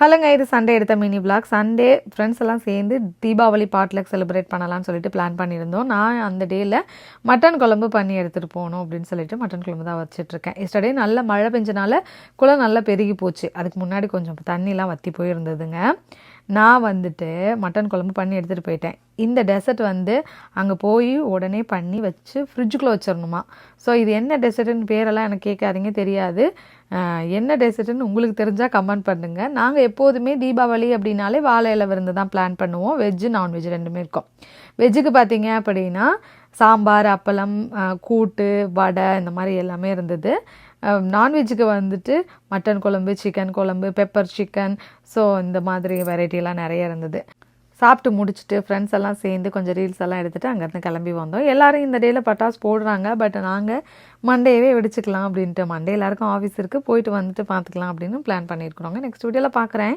ஹலோங்க இது சண்டே எடுத்த mini vlog. Sunday friends எல்லாம் சேர்ந்து தீபாவளி பாட்டில் செலிப்ரேட் பண்ணலாம்னு சொல்லிட்டு பிளான் பண்ணியிருந்தோம். நான் அந்த டேயில் மட்டன் குழம்பு பண்ணி எடுத்துகிட்டு போகணும் அப்படின்னு சொல்லிட்டு மட்டன் குழம்பு தான் வச்சிட்ருக்கேன் எஸ்டர்டே நல்ல மழை பெஞ்சனால குளம் நல்லா பெருகி போச்சு. அதுக்கு முன்னாடி கொஞ்சம் தண்ணிலாம் வற்றி போயிருந்ததுங்க. நான் வந்துட்டு மட்டன் குழம்பு பண்ணி எடுத்துகிட்டு போயிட்டேன். இந்த டெசர்ட் வந்து அங்கே போய் உடனே பண்ணி வச்சு ஃப்ரிட்ஜுக்குள்ளே வச்சிடணுமா ஸோ இது என்ன டெசர்ட்டுன்னு பேரெல்லாம் எனக்கு கேட்காதீங்க தெரியாது. என்ன டெசர்ட்டுன்னு உங்களுக்கு தெரிஞ்சால் கமெண்ட் பண்ணுங்கள் நாங்கள் எப்போதுமே தீபாவளி அப்படின்னாலே வாழை இலை விருந்து தான் பிளான் பண்ணுவோம். வெஜ்ஜு நான்வெஜ் ரெண்டுமே இருக்கும். வெஜ்ஜுக்கு பார்த்தீங்க அப்படின்னா சாம்பார் அப்பளம் கூட்டு வடை இந்த மாதிரி எல்லாமே இருந்தது. நான்வெஜ்ஜுக்கு வந்துட்டு மட்டன் குழம்பு சிக்கன் குழம்பு பெப்பர் சிக்கன் ஸோ இந்த மாதிரி வெரைட்டிலாம் நிறைய இருந்தது. சாப்பிட்டு முடிச்சுட்டு ஃப்ரெண்ட்ஸ் எல்லாம் சேர்ந்து கொஞ்சம் ரீல்ஸ் எல்லாம் எடுத்துகிட்டு அங்கேருந்து கிளம்பி வந்தோம். எல்லோரும் இந்த டேயில் பட்டாஸ் போடுறாங்க பட் நாங்கள் மண்டேவே வெடிச்சுக்கலாம் அப்படின்ட்டு மண்டே எல்லாருக்கும் ஆஃபீஸ் இருக்குது போயிட்டு வந்துட்டு பார்த்துக்கலாம் அப்படின்னு பிளான் பண்ணியிருக்கிறோங்க நெக்ஸ்ட் வீடியோவில் பார்க்குறேன்